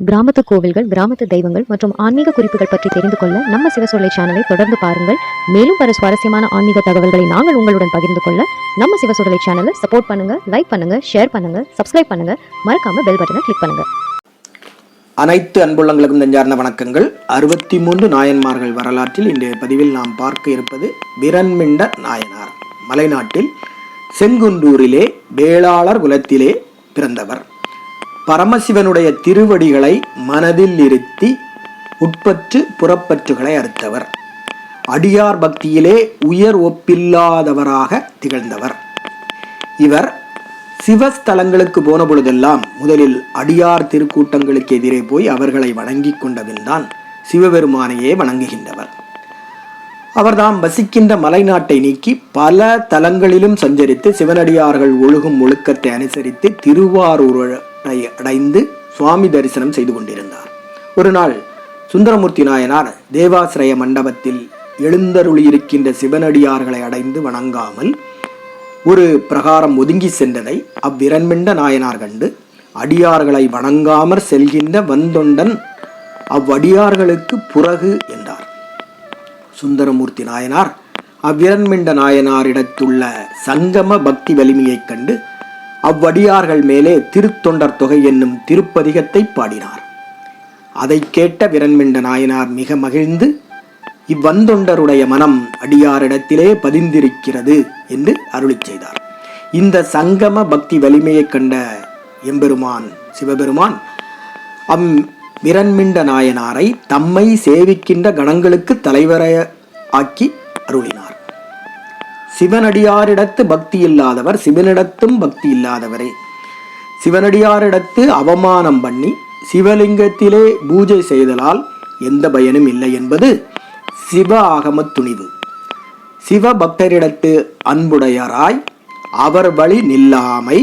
கிராமத்து கோவில்கள் கிராமத்து தெய்வங்கள் மற்றும் ஆன்மீக குறிப்புகள் பற்றி தெரிந்து கொள்ள நம்ம சிவசொல்லை சேனலை தொடர்ந்து பாருங்கள். மேலும் பல சுவாரஸ்யமான ஆன்மீக தகவல்களை நாங்கள் உங்களுடன் பகிர்ந்து கொள்ள நம்ம சிவசொல்லை சேனலை சப்போர்ட் பண்ணுங்க லைக் பண்ணுங்க ஷேர் பண்ணுங்க சப்ஸ்கிரைப் பண்ணுங்க. மறக்காம பெல் பட்டனை கிளிக் பண்ணுங்க. அனைத்து அன்புள்ளங்களுக்கும் நெஞ்சார்ந்த வணக்கங்கள். அறுபத்தி மூன்று நாயன்மார்கள் வரலாற்றில் இன்றைய பதிவில் நாம் பார்க்க இருப்பது விரண்மிண்ட நாயனார். மலைநாட்டில் செங்குன்றூரிலே வேளாளர் குலத்திலே பிறந்தவர். பரமசிவனுடைய திருவடிகளை மனதில் இருத்தி உட்பற்று புறப்பற்றுகளை அறுத்தவர். அடியார் பக்தியிலே உயர் ஒப்பில்லாதவராக திகழ்ந்தவர். இவர் சிவஸ்தலங்களுக்கு போன பொழுதெல்லாம் முதலில் அடியார் திருக்கூட்டங்களுக்கு எதிரே போய் அவர்களை வணங்கிக் கொண்டபின்தான் சிவபெருமானையே வணங்குகின்றவர். அவர்தாம் வசிக்கின்ற மலைநாட்டை நீக்கி பல தலங்களிலும் சஞ்சரித்து சிவனடியார்கள் ஒழுகும் ஒழுக்கத்தை அனுசரித்து திருவாரூர் அடைந்து சுவாமி தரிசனம் செய்து கொண்டிருந்தார். ஒரு நாள் சுந்தரமூர்த்தி நாயனார் தேவாசிரய மண்டபத்தில் எழுந்தருளியிருக்கின்ற சிவனடியார்களை அடைந்து வணங்காமல் ஒரு பிரகாரம் ஒதுங்கி சென்றதை அவ்விரண்மிண்ட நாயனார் கண்டு அடியார்களை வணங்காமற் செல்கின்ற வந்தொண்டன் அவ்வடியார்களுக்கு புறகு என்றார். சுந்தரமூர்த்தி நாயனார் அவ்விரண்மிண்ட நாயனாரிடத்துள்ள சங்கம பக்தி வலிமையைக் கண்டு அவ்வடியார்கள் மேலே திருத்தொண்டர் தொகை என்னும் திருப்பதிகத்தை பாடினார். அதை கேட்ட விரண்மிண்ட நாயனார் மிக மகிழ்ந்து இவ்வந்தொண்டருடைய மனம் அடியாரிடத்திலே பதிந்திருக்கிறது என்று அருளிச் செய்தார். இந்த சங்கம பக்தி வலிமையைக் கண்ட எம்பெருமான் சிவபெருமான் அம் விரண்மிண்ட நாயனாரை தம்மை சேவிக்கின்ற கணங்களுக்கு தலைவரைய ஆக்கி அருளினார். சிவனடியாரிடத்து பக்தி இல்லாதவர் சிவனிடத்தும் பக்தி இல்லாதவரே. சிவனடியாரிடத்து அவமானம் பண்ணி சிவலிங்கத்திலே பூஜை செய்தலால் எந்த பயனும் இல்லை என்பது சிவ ஆகம துணிவு. சிவ பக்தரிடத்து அன்புடையராய் அவர் வழி நில்லாமை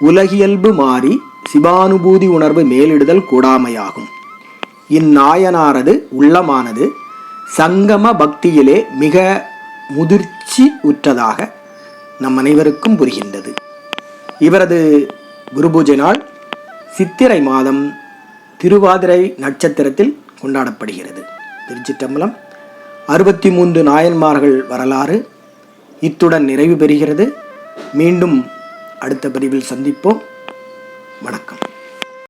உலகியல்பு மாறி சிவானுபூதி உணர்வு மேலிடுதல் கூடாமையாகும். இந்நாயனாரது உள்ளமானது சங்கம பக்தியிலே மிக முதிர்ச்சி உற்றதாக நம் அனைவருக்கும் புரிகின்றது. இவரது குருபூஜை நாள் சித்திரை மாதம் திருவாதிரை நட்சத்திரத்தில் கொண்டாடப்படுகிறது. திருச்சிற்றம்பலம் அறுபத்தி மூன்று நாயன்மார்கள் வரலாறு இத்துடன் நிறைவு பெறுகிறது. மீண்டும் அடுத்த பிரிவில் சந்திப்போம். வணக்கம்.